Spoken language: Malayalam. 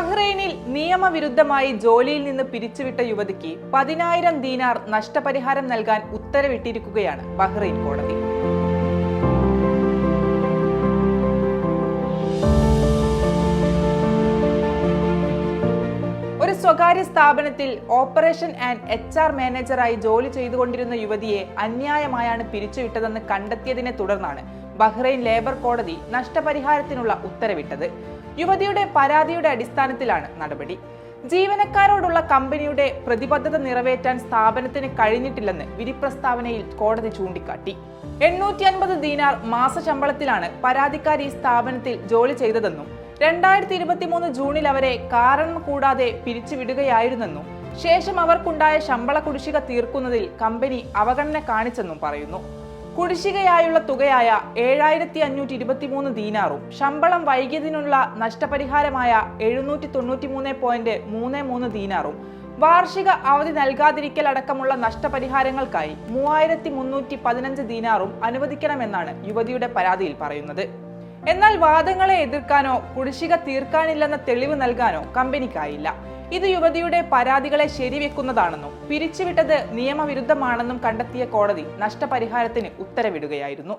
ബഹ്റൈനിൽ നിയമവിരുദ്ധമായി ജോലിയിൽ നിന്ന് പിരിച്ചുവിട്ട യുവതിക്ക് പതിനായിരം ദീനാർ നഷ്ടപരിഹാരം നൽകാൻ ഉത്തരവിട്ടിരിക്കുകയാണ് ബഹ്റൈൻ കോടതി. ഒരു സ്വകാര്യ സ്ഥാപനത്തിൽ ഓപ്പറേഷൻ ആൻഡ് എച്ച് ആർ മാനേജറായി ജോലി ചെയ്തുകൊണ്ടിരുന്ന യുവതിയെ അന്യായമായാണ് പിരിച്ചുവിട്ടതെന്ന് കണ്ടെത്തിയതിനെ തുടർന്നാണ് ബഹ്റൈൻ ലേബർ കോടതി നഷ്ടപരിഹാരത്തിനുള്ള ഉത്തരവിട്ടത്. യുവതിയുടെ പരാതിയുടെ അടിസ്ഥാനത്തിലാണ് നടപടി. ജീവനക്കാരോടുള്ള കമ്പനിയുടെ പ്രതിബദ്ധത നിറവേറ്റാൻ സ്ഥാപനത്തിന് കഴിഞ്ഞിട്ടില്ലെന്ന് വിധി പ്രസ്താവനയിൽ കോടതി ചൂണ്ടിക്കാട്ടി. എണ്ണൂറ്റി അൻപത് ദീനാർ മാസശമ്പളത്തിലാണ് പരാതിക്കാരി സ്ഥാപനത്തിൽ ജോലി ചെയ്തതെന്നും രണ്ടായിരത്തി ഇരുപത്തി മൂന്ന് ജൂണിൽ അവരെ കാരണം കൂടാതെ പിരിച്ചുവിടുകയായിരുന്നെന്നും ശേഷം അവർക്കുണ്ടായ ശമ്പള കുടിശ്ശിക തീർക്കുന്നതിൽ കമ്പനി അവഗണന കാണിച്ചെന്നും പറയുന്നു. കുടിശ്ശികയായുള്ള തുകയായ ഏഴായിരത്തി അഞ്ഞൂറ്റി ഇരുപത്തിമൂന്ന് ദീനാറും ശമ്പളം വൈകിയതിനുള്ള നഷ്ടപരിഹാരമായ എഴുന്നൂറ്റി തൊണ്ണൂറ്റി മൂന്ന് പോയിന്റ് മൂന്ന് മൂന്ന് ദീനാറും വാർഷിക അവധി നൽകാതിരിക്കൽ അടക്കമുള്ള നഷ്ടപരിഹാരങ്ങൾക്കായി മൂവായിരത്തി മുന്നൂറ്റി പതിനഞ്ച് ദീനാറും അനുവദിക്കണമെന്നാണ് യുവതിയുടെ പരാതിയിൽ പറയുന്നത്. എന്നാൽ വാദങ്ങളെ എതിർക്കാനോ കുടിശ്ശിക തീർക്കാനില്ലെന്ന തെളിവ് നൽകാനോ കമ്പനിക്കായില്ല. ഇത് യുവതിയുടെ പരാതികളെ ശരിവെക്കുന്നതാണെന്നും പിരിച്ചുവിട്ടത് നിയമവിരുദ്ധമാണെന്നും കണ്ടെത്തിയ കോടതി നഷ്ടപരിഹാരത്തിന് ഉത്തരവിടുകയായിരുന്നു.